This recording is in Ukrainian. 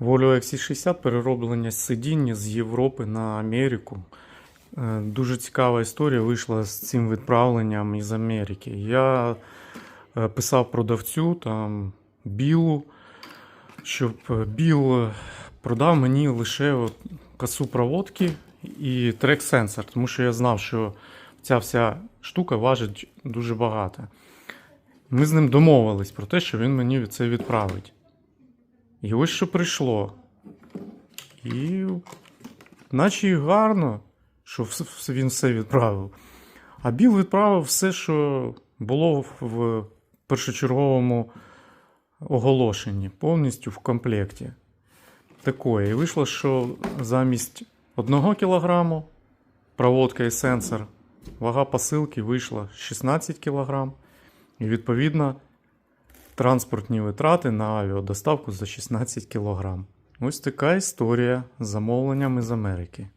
Volvo XC60 перероблення сидіння з Європи на Америку. Е, Дуже цікава історія вийшла з цим відправленням із Америки. Я е, писав продавцю там білу, щоб е, біл продав мені лише от косу проводки і трек-сенсор, тому що я знав, що ця вся штука важить дуже багато. Ми з ним домовились про те, що він мені це відправить. І ось що прийшло. І наче і гарно, що він все відправив. А Біл відправив все, що було в першочерговому оголошенні, повністю в комплекті. Такое. І вийшло, що замість 1 кг проводка і сенсор, вага посилки вийшла 16 кг. І відповідно транспортні витрати на авіадоставку за 16 кг. Ось така історія з замовленням із Америки.